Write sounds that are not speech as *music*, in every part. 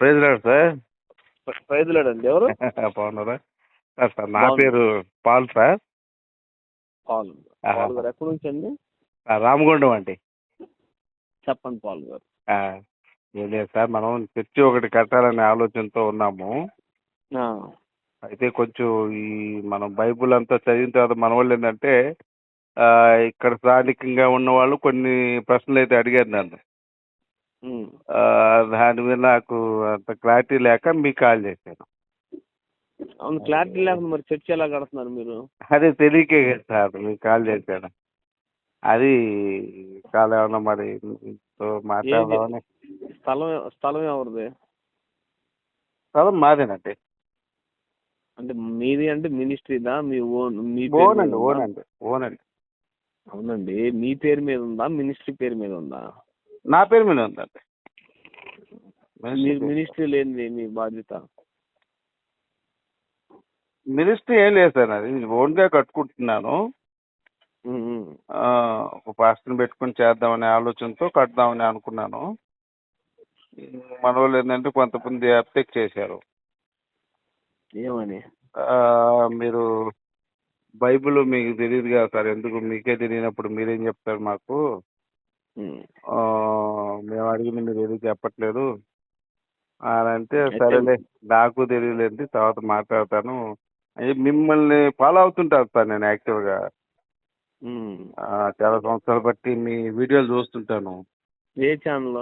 Praise రాడు sir. ప్రైజ్లాడండి ఎవరు? *laughs* బాగున్నారా? సార్ సార్ నా. పేరు పాల్ సార్. పాల్ గారు. ఎక్కడి నుంచి అండి? రామగుండం అండి. చెప్పండి పాల్ గారు. ఏం లేదు సార్ మనం చర్చి ఒకటి కట్టాలనే ఆలోచనతో ఉన్నాము. అయితే కొంచెం ఈ మనం బైబుల్ అంతా చదివిన తర్వాత మన వాళ్ళు ఏంటంటే ఇక్కడ స్థానికంగా ఉన్న వాళ్ళు కొన్ని ప్రశ్నలు అయితే అడిగారు నన్ను. దాని మీద నాకు అంత క్లారిటీ లేక మీకు కాల్ చేశాను. అవును క్లారిటీ లేకుండా మరి చర్చ ఎలా కడుతున్నారు మీరు? అదే తెలియకే కదా సార్ మీకు కాల్ చేశాను. అది కాల్ ఏమన్నా మరి మాట్లాడదామని. స్థలం స్థలం ఎవరిది? స్థలం మాదేనండి. అంటే మీది అంటే మినిస్ట్రీదా? మీ ఓన్ మీ ఓన్ అండి? ఓన్ అండి ఓన్ అండి అవునండి. మీ పేరు మీద ఉందా? మినిస్ట్రీ పేరు మీద ఉందా? నా పేరు మీద ఉందండి. మీరు మినిస్ట్రీ లేనిది మీ బాధ్యత. మినిస్ట్రీ ఏం లేదు సార్ అది ఓన్గా కట్టుకుంటున్నాను. ఒక పాస్టర్ని పెట్టుకుని చేద్దామనే ఆలోచనతో కడదామని అనుకున్నాను. మన వాళ్ళు ఏంటంటే కొంతమంది అప్టెక్ చేశారు. ఏమని? మీరు బైబిల్ మీకు తెలియదు కదా సార్. ఎందుకు? మీకే తెలియనప్పుడు మీరేం చెప్తారు మాకు? మేము అడిగింది మీరు ఎందుకు చెప్పట్లేదు. అని అంటే సరేలే నాకు తెలియలేదు తర్వాత మాట్లాడతాను. మిమ్మల్ని ఫాలో అవుతుంటాను సార్ నేను యాక్టివ్గా చాలా సంవత్సరాలు బట్టి మీ వీడియోలు చూస్తుంటాను. ఏ ఛానల్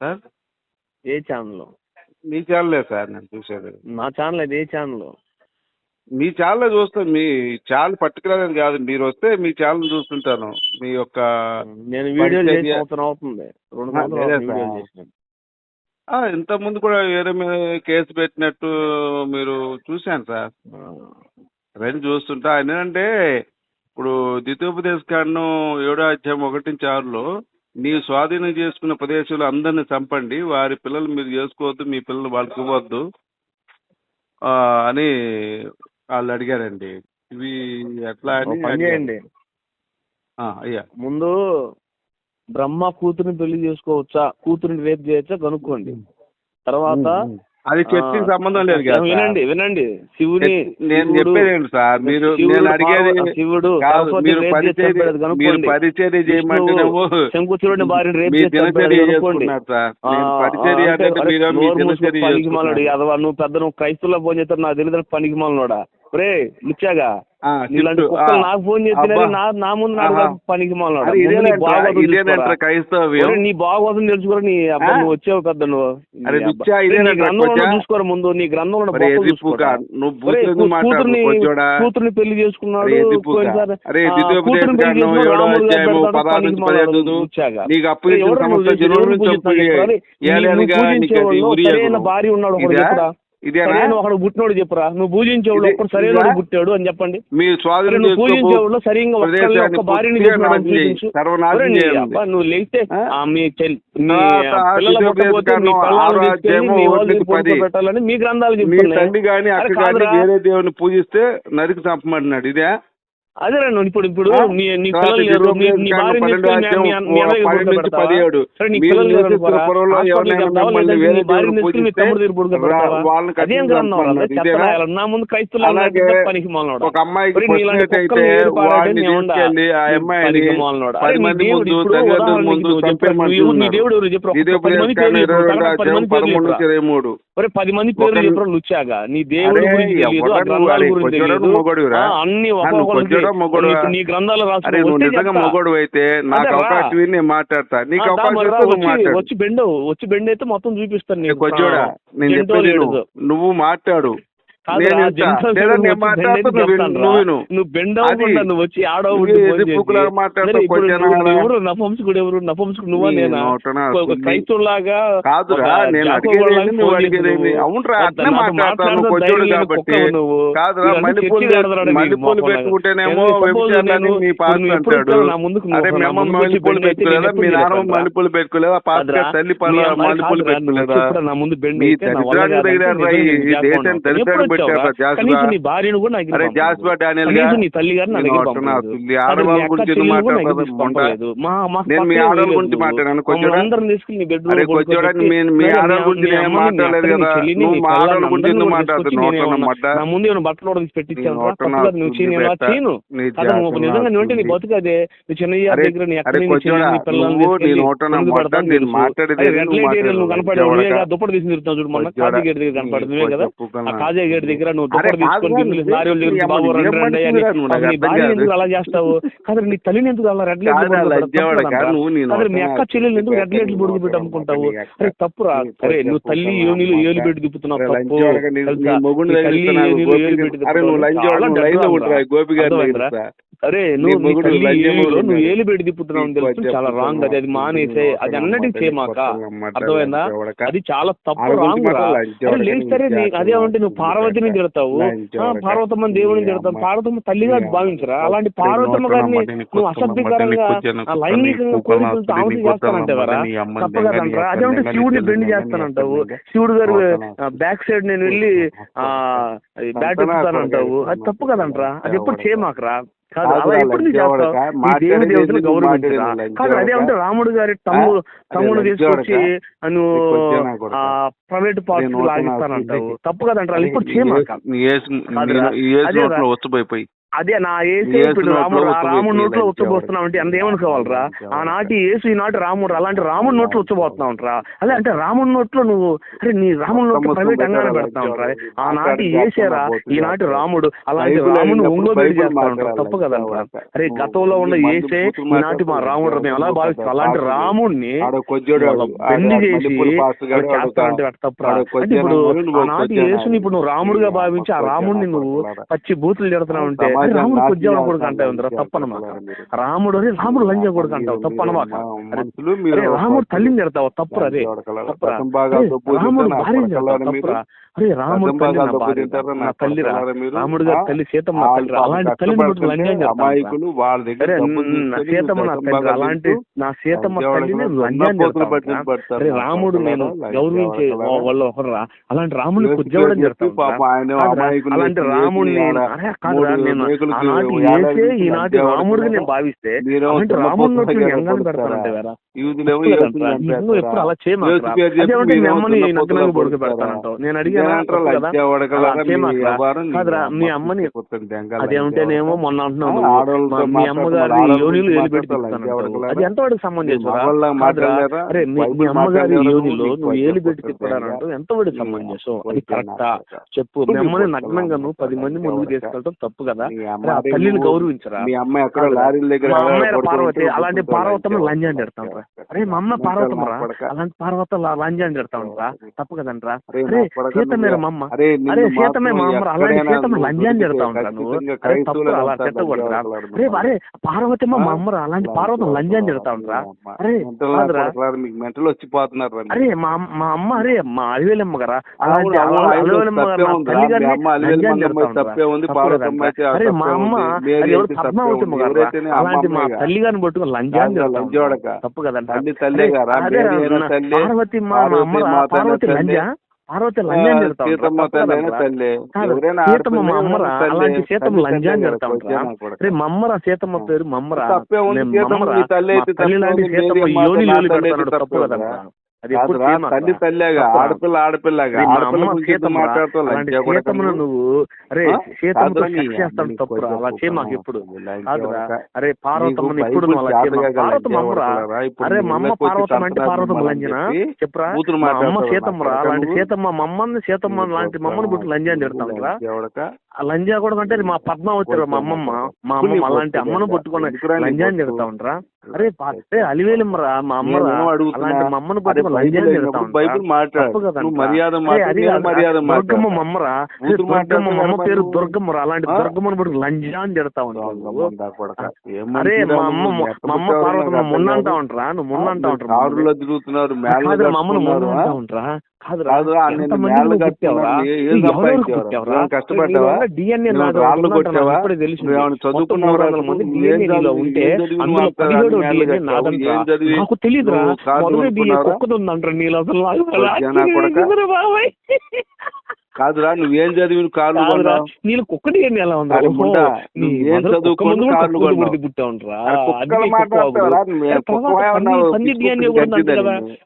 సార్? ఏ ఛానల్ మీ ఛానలే సార్? నేను చూసేది. నా ఛానల్ అది ఏ ఛానల్ మీ ఛానల్ చూస్తాను మీ ఛానల్ పర్టికులర్ అని కాదు. మీరు వస్తే మీ ఛానల్ చూస్తుంటాను. మీ యొక్క నేను అవుతుంది. చేసిన. ఆ, ఇంతకుముందు కూడా వేరే మీద కేసు పెట్టినట్టు మీరు చూశాను సార్. రండి చూస్తుంటా. ఏంటంటే ఇప్పుడు ద్వితీయోపదేశ కాండం ఏడో అధ్యాయం ఒకటి ఆరులో నీ స్వాధీనం చేసుకున్న ప్రదేశంలో అందరిని చంపండి. వారి పిల్లలు మీరు చేసుకోవద్దు. మీ పిల్లలు వాళ్ళకి ఇవ్వద్దు. ఆ, అని వాళ్ళు అడిగారండి ఇవి ఎట్లా ఒక అని పని అడిగారు. చేయండి. ఆ, అయ్యా. ముందు బ్రహ్మ కూతురిని పెళ్ళి చేసుకోవచ్చా? కూతురిని రేపు చేయొచ్చా? కనుక్కోండి. తర్వాత అది చర్చికి ఆ, సంబంధం లేదు కదా. వినండి వినండి. శివుని నేను శివుడు- చెప్పేది ఏంటి సార్? మీరు శివుడు నేను అడిగేది పార్వ- శివుడు కాదు మీరు రేపు చేసి పరిచర్య చంపాడు, మీరు. పరిచర్య చేయమంటేనేమో శంకుచూరుని భార్యని రేపు మీ చేసి చంపాడు, దినచర్య కనుక్కోండి. చేసుకున్నారు సార్. ఆ, నేను ఆ, పరిచర్య అంటే అంటే మీరు మీ నోరు మూసుకొని దినచర్య పనికి మాలడు. చేసుకున్నారు. అదవా నువ్వు పెద్ద నువ్వు క్రైస్తవులో ఫోన్ చేస్తావు నాకు తెలియదు పనికి మాలనోడా? రే ముచ్చాగా నాకు ఫోన్ అబ్బా. నా ముందు నాకు. పనికి మాలనోడా అరే ముందు నీ బాగోసం తెలుసుకోరా? నీ అబ్బా? నువ్వు వచ్చావు పెద్ద నువ్వు. చూసుకోరా ముందు? నీ గ్రంథంలో కూతుర్ని కూతుర్ని పెళ్ళి చేసుకున్నాడు. భార్య ఉన్నాడు ఇదేనా? ఒకడు పుట్టినోడు చెప్పురా. నువ్వు పూజించేవాడు ఒక్కడు సరైన? పుట్టాడు అని చెప్పండి. మీరు స్వాధీనం నువ్వు పూజించేవాళ్ళు సరిగ్గా ఒక్క భార్యని నువ్వు లేస్తే మీ. పెట్టాలని మీ గ్రంథాలు చెప్తున్నాయి. తండ్రి గాని అక్క గాని. వేరే దేవుని పూజిస్తే నరికి చంపమంటున్నాడు. ఇదే? అదే రండి ఇప్పుడు ఇప్పుడు? నీ నీ పిల్లలు లేరు? పదిహేడు పిల్లలు లేరు మీ తమ్ముడి అదేం ముందు పనికి మాలనోడా. ఒక అమ్మాయికి నీ దేవుడు ఎవరు- పది మంది పేర్లు పది మంది చెప్పురా. పది పేర్లు చెప్పరా? లుచ్చాగా నీ దేవుడి గురించి తెలియదు అన్ని ఆ, నీ గ్రంథాలు నువ్వు నిజంగా. మొగడు అయితే నాకు. అవకాశం నేను మాట్లాడతా నీకు అవకాశం వచ్చి మాట్లాడు వచ్చి బెండ్ వచ్చి బెండ్ అయితే మొత్తం చూపిస్తాను నీకు నేను చెప్పేది. నువ్వు మాట్లాడు నువ్వు రా. నువ్వు వచ్చి ఆడో నువ్వు ఎది బుక్కులాగా మాట్లాడతావు, కొంచెం నా- ఎవరు? నపంసకుడు ఎవరు? నపంసకుడు నువ్వా నేనా. క్రైస్తవులాగా కాదురా నేను అడిగేది అవునరా నాతో అట్లే మాట్లాడతాను లేని కాబట్టి. కాదురా మల్లెపూలు. పెట్టుకుంటేనేమో వ్యభిచారాన్ని నేను- మీ ఎప్పుడు అంటాడు అరే మేము మల్లెపూలు పెట్టుకోలేదా? మీ నాన్న? మల్లెపూలు పెట్టుకోలేదా? కాదురా, తల్లి పనులు మల్లెపూలు పెట్టుకోలేదా? మీ అయితే నా వల్ల దరిద్రానికి కాదంటే దగ్గర దేశాన్ని. నీ భార్యను కూడా నాకు జాస్బా డానియల్ నీ తల్లి గారు నా దగ్గర. పంపలేదు. మీ. మా మా ఆడవాళ్ళ గురించి. మాట్లాడాను కొంచెం అందరం తీసుకుని నీ బెడ్రూమ్ అరే కొంచెం మీ మీ ఆడవాళ్ళ గురించి నేను మాట్లాడలేదు కదా నువ్వు మా ఆడవాళ్ళ గురించి ఎందుకు మాట్లాడుతున్నావు నోట్ల మడ్డ నా ముందు ఏమైనా బట్టలు కూడా తీసి పెట్టించాను నువ్వు చేయను. చేయను నిజంగా నువ్వు నీ నువ్వు దగ్గర నీ నువ్వు. కనపడే దుప్పటి తిరుగుతావు చూడు మొన్న దగ్గర కదా ఆ. గేట్ దగ్గర నువ్వు దుప్పటి తీసుకొని దగ్గర బాబు రండి రండి అని అసలు నీ భార్య. ఎందుకు అలా చేస్తావు? కాదు నీ తల్లిని ఎందుకు అలా రెడ్ లైట్ మీ అక్క చెల్లెలు ఎందుకు రెడ్ లైట్లు బొడుగు పెట్టి అమ్ముకుంటావు. అరే తప్పురా. అరే నువ్వు తల్లి యోనిలు. ఏలు పెట్టి తిప్పుతున్నావు తప్పు. తల్లి యోనిలు ఏలు పెట్టి గోపి? తగిలిస్తా. అరే నువ్వు. ఏలు పెట్టి తిప్పుతున్నావు తెలుసు చాలా రాంగ్ అది అది మానేసే అది అన్నటికి చేయమాక అర్థమైందా? అది చాలా తప్పు రాంగ్ లేదు సరే నీ అదే అంటే నువ్వు పార్వతిని తిడతావు. పార్వతమ్మ దేవుని తిడతావు. పార్వతమ్మ తల్లిగా భావించరా? అలాంటి పార్వతమ్మ గారిని నువ్వు అసభ్యకరంగా లైంగికంగా కోరికలతో ఆమె చేస్తానంటావరా తప్ప కదంటారా అదేమంటే శివుడిని బెండ్ చేస్తానంటావు. శివుడు గారు బ్యాక్ సైడ్ నేను వెళ్ళి ఆ బ్యాట్ ఎత్తుతానంటావు అది తప్పు కదంటరా అది ఎప్పుడు చేయమాకరా కాదు అలా ఎప్పుడు నువ్వు చేస్తావు? ఈ దేవి దేవతను గౌరవించరా కాదు అదే అంటే రాముడు గారి తమ్ముడు తమ్ముడు తీసుకొచ్చి నువ్వు ప్రైవేట్ పార్టీ లాగిస్తానంటావు. తప్పు కదంటారా? ఇప్పుడు చేయమాక వచ్చిపోయిపోయి అదే నా ఏసు ఇప్పుడు రాముడు రాముడు నోట్లో ఉచ్చబోస్తున్నావు అంటే అంత ఏమనుకోవాలరా? ఆనాటి యేసు ఈనాటి రాముడు అలాంటి రాముడి నోట్లో ఉచ్చబోతున్నావు అంటరా అదే అంటే రాముడి నోట్లో నువ్వు అరే నీ రాముడి నోట్లో ప్రైవేట్ అంగానే పెడతా ఉంటారా ఆనాటి ఏసేరా? ఈనాటి రాముడు అలాంటి రాముడు ఒంగోబెడి చేస్తా ఉంటారు తప్పు కదంటారా అరే గతంలో ఉన్న ఏసే ఈనాటి మా రాముడు మేము ఎలా భావిస్తాం? అలాంటి రాముడిని బెండి చేసి అలా చేస్తానంటే అంటే ఇప్పుడు ఆనాటి యేసుని ఇప్పుడు నువ్వు రాముడుగా భావించి ఆ రాముడిని నువ్వు పచ్చి బూతులు తిడుతున్నావు అంటే రాముడు కొద్దిగా కొడుకు అంటావు ఇంద్ర తప్పనమాట రాముడు అరే రాముడు లంజ కొడుకు అంటావు అరే రాముడు తల్లిని తిడతావు? తప్పురా అరే తప్పురా. అరే, రాముడు తిడతావు తప్పురా? అరే రాముడు తల్లి నా భార్య తల్లిరా. రాముడు గారి తల్లి సీతమ్మ నా తల్లిరా. అలాంటి తల్లిని లంజం చేస్తావు? అమాయకులు వాళ్ళ దగ్గర అరే డబ్బులు న- నా తీసుకొని సీతమ్మ నా తల్లి అలాంటి నా సీతమ్మ తల్లిని? పడతారు. అరే రాముడు నేను గౌరవించే వాళ్ళు ఒకరురా అలాంటి రాముడిని కుజ్జవడం అమాయకులు అలాంటి రాముడిని అరే నేను ఆనాటి ఏసే ఈనాటి నేను భావిస్తే రాముడి నోట్లు ఎంగానే? పెడతానంటే వేరా? నువ్వు ఎప్పుడు అలా మీ అమ్మని నగ్నంగా? పెడతానంటావు. నేను అడిగానా కాదురా, మీ అమ్మని అదేమంటేనేమో మొన్న అంటున్నావు మా- అమ్మగారి యోనిలు. అది? అరే మీ అమ్మగారి? యోనిలో నువ్వు ఏలు పెట్టి కొంచెం తిప్పడానంటావు ఎంతవరకు సమంజసం అది కొంచెం కరెక్టా? నాకు చెప్పు. మిమ్మల్ని నగ్నంగా నువ్వు పది మంది ముందుకు ఎవరికా? తీసుకెళ్ళటం తప్పు కదా తల్లిని గౌరవించరా? మీ అమ్మ ఎక్కడ కాదురా. లారీల దగ్గర మా అమ్మాయి పార్వతి? అలాంటి లంచం లంజాన్ని తిడతాం రా. అరే మా అమ్మ పార్వతమ్మ రా. అలాంటి పార్వత లంజాన్ని తిడతాం రా తప్పు కదంట్రా అరే సీతమే మా అమ్మ అరే సీతమే మా అమ్మ అలాంటి లంజాన్ని తిడతా ఉంటా నువ్వు. అరే తప్పు అలా అరే అరే పార్వతమ్మ మా? అమ్మ అలాంటి పార్వతం లంజాన్ని తిడతా ఉంటా. అరే మెంటల్ వచ్చిపోతున్నారు. అరే మా అమ్మ- మా అమ్మ అరే మా అలివేలమ్మ గారా. అలాంటి అలివేలమ్మ గారు తప్పే ఉంది. పార్వతమ్మ అరే మా అమ్మ ఎవరైతేనే అలాంటి మా. తల్లి గారిని పట్టుకుని లంజాన్ని. తప్పు పార్వతి మా పార్వతి అమ్మ పార్వతి తల్లే. లంజా పార్వతి లంజాన్ని. సీతమ్మ మా అమ్మరా. అలాంటి సీతమ్మ లంజాన్ని ఉంటారా. రే. మమ్మరా సీతమ్మ పేరు మమ్మరా. తల్లి లాంటి సీతమ్మ యోని పెడతాడు తప్పు తప్పే కదంట్రా తల్లి తల్లేగా. ఆడపిల్ల ఆడపిల్లగా రే మా ఆడపిల్ల అమ్మ గురించి ఎందుకు సీతమ్మ మాట్లాడుతావు? అలాంటి లంచా కొడక సీతమ్మను నువ్వు? అరే చేస్తాను తప్పురా కొంచెం అలా లంచా కాదురా కొడక. అరే పార్వతమ్మ? ఇప్పుడు అరే మా అమ్మ పార్వతమ్మ అంటే పార్వతమ్మ మిమ్మల్ని లంజనా చెప్పి చెప్పరా మా అమ్మ సీతమ్మ రా అలాంటి సీతమ్మ మా అమ్మని సీతమ్మ లాంటి మా అమ్మని పుట్టి లంజాని తిడతాంరా ఆ లంజా కూడా అంటే మా పద్మావతి మా అమ్మమ్మ మా అమ్మమ్మ అలాంటి అమ్మను పట్టుకొని లంజాని తిడతా ఉంటారా అరే అరే అలివేలమ్మరా మా అడుగుతున్నా. అలాంటి మా అమ్మను బైబిల్ మాట్లాడు మర్యాద. మర్యాద దుర్గమ్మ మమ్మరా దుర్గమ్మ పేరు నువ్వు? దుర్గమ్మ రా అలాంటి? దుర్గమ్మను పట్టుకుని లంజా అని తిడతా ఉంటావు. అరే మా అమ్మ మా అమ్మ పార్వతమ్మ మొన్న అంటా ఉంటారా నువ్వు మొన్న అంటా ఉంటారా మా అమ్మను మొన్న అంటా? ఉంటారా నేను? ఏ- సంపాదించావురా? కష్టపడ్డావా? రాళ్ళు కొట్టావా? నాకు చదువుకున్నావురా? ఏం ఉంటే తెలియదురా మొదటి? కుక్కది ఉందంటారు నీలో అసలు నాకు కాదురా నువ్వేం చదివి కార్లు నీళ్ళు కుక్క డిఎన్ఏ ఎలా నువ్వేం చదువుకొని కార్లు అరే?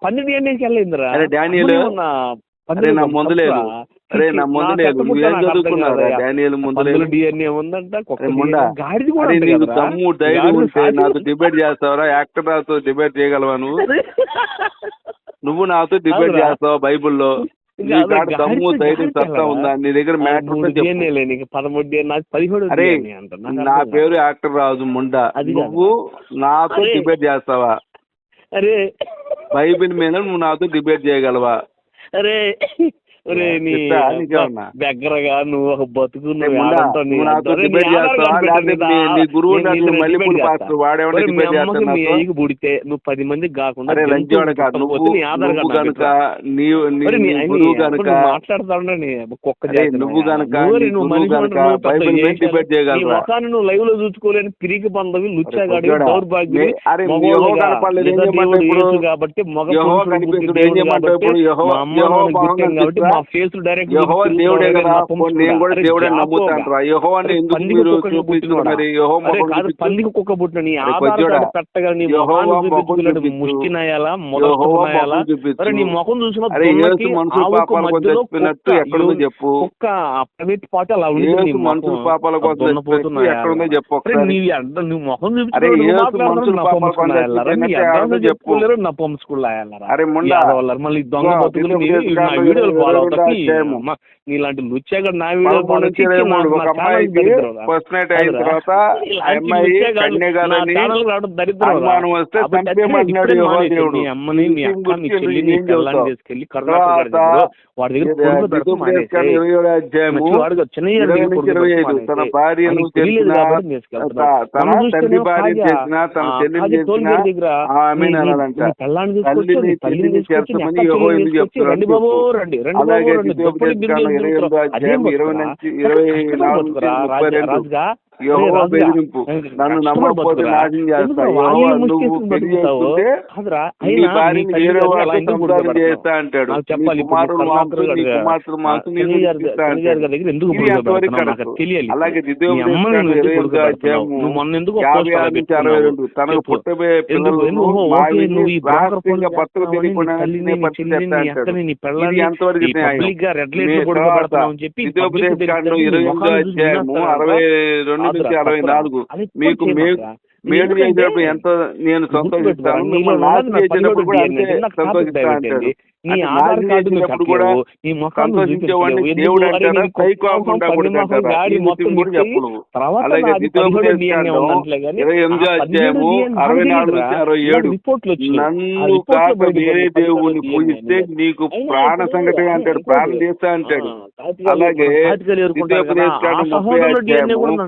పంది- డిఎన్ఏకి వెళ్ళిందిరా నా అరే నా నువ్వేం చదువుకున్నారా డానియల్ డిఎన్ఏ ఉందంట? గాడిది కూడా నీకు? దమ్ము ధైర్యం గాడిద ఉంటే సాధ్యం. నాతో డిబేట్ చేస్తావరా? యాక్టర్ డిబేట్ చేయగలవా నువ్వు? నువ్వు నాతో డిబేట్. చేస్తావు బైబిల్లో దమ్ము ధైర్యం సత్తా? ఉందా నీ దగ్గర మ్యాటర్ నీకు పదమూడు DNA, నాకు పదిహేడు అరే నా పేరు యాక్టర్ రాజు ముండా. నువ్వు నాతో. డిబేట్ చేస్తావా. అరే బైబిల్ మీద నువ్వు నాతో డిబేట్ చేయగలవా అరే దగ్గరగా నువ్వు ఒక బతుకు ఏ నువ్వు పుడితే పది మందికి కాకుండా పుట్టకపోతే నువ్వు కుక్క. గనుక మీద లైవ్లో చూసుకోలేని పిరికి బంధవి లుచ్చాగాడి? యేసు కాబట్టి మగ కాబట్టి ఫేస్ డైరెక్ట్ యెహోవా దేవుడే కదా నేను కూడా దేవుడే నమ్ముతాను రా యెహోవాని ఎందుకు మీరు మరి? యెహోవా కాదు. పందికి కుక్క పుట్టిన నీ ఆధార్ పెట్టగా నీ ముఖం చూపించుకున్నాడు చూపించు. ముష్టి నాయాలా యెహోవా మొదటి ముఖం చూపించు. అరే నీ ముఖం చూసిన మనుషుల పాపాల కోసం చచ్చిపోయినట్టు ఎక్కడుందో చెప్పు. కుక్క ఆ ప్రైవేట్ పాట అలా ఉంది. మనుషుల పాపాల కోసం. ఎక్కడుందో చెప్పు నీ నువ్వు ముఖం మనుషుల నా పాపాల కోసం చెప్పు. చెప్పుకోలేరు నా అరే ముండా. మళ్ళీ దొంగ బతుకులు వీడియోలు ఫాలో నీలాంటి లుచ్చాగా నా వీడియో ఫస్ట్ నైట్ అయిన తర్వాత అనుమానం వస్తే అమ్మని అక్క చెల్లి నీ పిల్లని? తీసుకెళ్ళి వాడి దగ్గర తన భార్యను తండ్రి భార్య చేసిన తన చెల్లిని చేసిన ఆమె తల్లిని చేర్చమని రండి బాబు రండి రండి అలాగే ఇరవై? నుంచి ఇరవై నాలుగు? ముప్పై రెండు యెహోవా బెదిరింపు. నన్ను నమ్మకపోతే? నాశనం చేస్తా ఎందుకు యెహోవా వాళ్ళని నువ్వు ముసుగేసుకుని పెళ్ళి బతుకుతావు? చేసుకుంటే కాదురా, నీ అయినా భార్యని నీ వేరే తల్లిదండ్రులు వాడితో అలా ఎందుకు సంసారం గుర్తుపడతావు? చేస్తా అంటాడు. అలాగే తనకు. పుట్టబోయే నీ తెలియకుండా ఎంతవరకు ఇరవై ఎనిమిదో అధ్యాయము? అరవై రెండు నుంచి అరవై. నాలుగు మీకు మే- చేయమాకురా. మేలు ఎందుకంటే చేసినప్పుడు ఎంతో నేను సంతోషిస్తాను మిమ్మల్ని ఉన్నది నాశనం నా చేసినప్పుడు కూడా పనిలోడు అంతే DNA. నీ ఆధార్ కార్డు. నీ ఏడు రిపోర్ట్లు నన్ను కాక వేరే దేవుని పూజిస్తే. నీకు ప్రాణ అయినా అంటాడు ప్రాణం చేస్తా అంటాడు అలాగే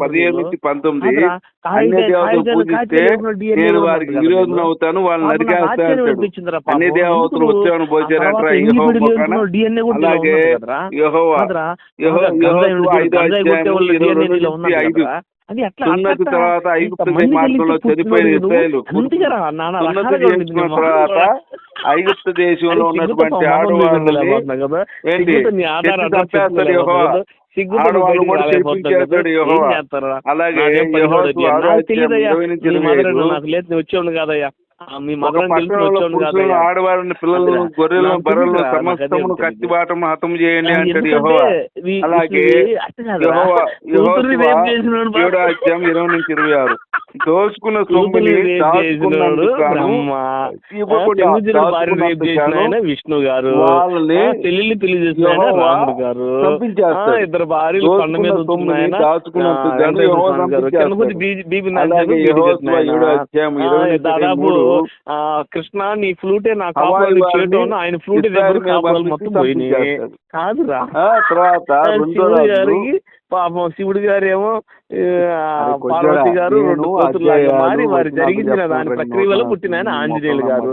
పదిహేను. నుంచి పంతొమ్మిది కాగితాలు- దేవతలు పూజిస్తే నేను వారికి విరోధం. అవుతాను వాళ్ళని నరికేస్తా అంటాడు. అన్ని దేవతలు ఎందుకు వచ్చాను అలాగే? అది అట్లా తర్వాత మార్గంలో చనిపోయిన ఇస్రాయేలు. తర్వాత. ఐగుప్తు దేశంలో ఉన్నటువంటి ఆడవాళ్ళని ఆడవాళ్ళు కూడా నాకు లేదు వచ్చేవాడు కాదయ్యా. మీ ఆడవారిని పిల్లలను. గొర్రెలను బర్రెలను నాకు అదే సమస్తమును తెలీదు. కత్తిబాటము హతం చేయండి అంటాడు యెహోవా అలాగే. యెహోవా అధ్యాయం ఇరవై నుంచి ఇరవై ఆరు దోచుకున్న సొమ్ముని భార్య విష్ణు గారు. వాళ్ళని చెల్లెల్ని పెళ్ళి చేసిన రాముడు గారు. ఇద్దరు భార్యలు కొండ మీద దాదాపు కృష్ణ నీ ఫ్లూటే నా వారిని చేయటం ఆయన ఫ్లూటే దగ్గర మొత్తం పోయినాయి. కాదురా. తర్వాత పాపం శివుడు గారు ఏమో పార్వతి గారు రెండు కూతురులాగా మారి వారి జరిగించిన దాని రెండు ప్రక్రియ వల్ల నోట్ల పుట్టిన ఆయన ఆంజనేయులు గారు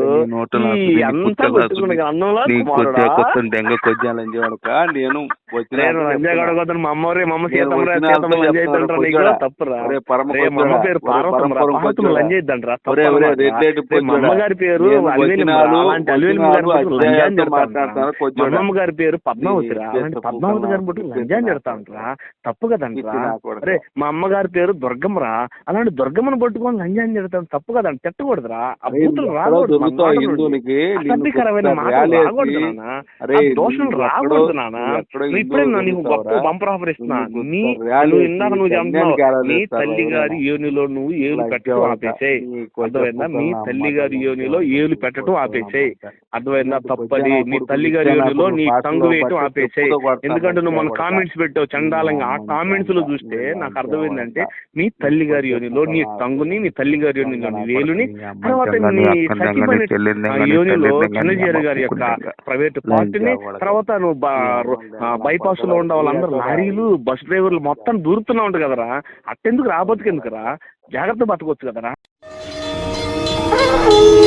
అంతా కొట్టుకుని అన్నంలా దెంగ నేను నేను మా అమ్మ రే మా అమ్మ సీతమ్మ నీకు. తప్పురా అమ్మ పేరు ఒరే పార్వతమ్మ రా పరమ పార్వతమ్మ కొద్దిగా. లంజ ఇద్దంట్రా ఒరే, ఒరే, రెడ్ లైట్ మా అమ్మ కొద్దిగా. గారి పేరు అలివేలి అలాంటి అలివేలి గారి. మా గారి పేరు పద్మావతి రా ఈ అలాంటి చేత పద్మావతి గారి బుట్టు పుస్తకాలు లంజాన్ని చెప్పి తిడతాంట్రా తప్పు కొడతా. అరే మా అమ్మగారి పేరు దుర్గమ్మ రా అలాంటి దుర్గమ్మను పట్టుకొని లంజాన్ని తిడతాను తప్పు కదండి తిట్టకూడదురా. ఆ బూతులు రాకూడదు రాకూడదు దోషం రాకూడదు నాన్న. ఇప్పుడే నీకు గొప్ప? బంపర్ ఆఫర్ ఇస్తున్నా. నీ నువ్వు ఇందాక నువ్వు చెప్తున్నావు నీ తల్లి గారి. యోనిలో నువ్వు ఏలు పెట్టడం. ఆపేసేయ్. అర్థమైందా? మీ తల్లి గారి యోనిలో ఏలు పెట్టడం ఆపేసేయ్. అర్థమైందా? తప్పది నీ తల్లి గారి యోనిలో నీ టంగు వేయటం ఆపేసేయ్. ఎందుకంటే నువ్వు మన. కామెంట్స్ పెట్టావు చండాలంగా కామెంట్స్లో చూస్తే నాకు అర్థమైందంటే. నీ తల్లి గారి యోనిలో నీ టంగుని నీ తల్లి గారి యోనిలో నీ వేలుని తర్వాత నీ యోనిలో చిన్నజీర గారి యొక్క ప్రైవేట్ పార్టీని తర్వాత నువ్వు బైపాస్లో ఉండే వాళ్ళందరూ లారీలు బస్ డ్రైవర్లు మొత్తం దూరుతున్నా ఉంటారు కదరా. అట్టెందుకు రాబోతుకెందుకురా జాగ్రత్త బతకొచ్చు కదరా. Thank you.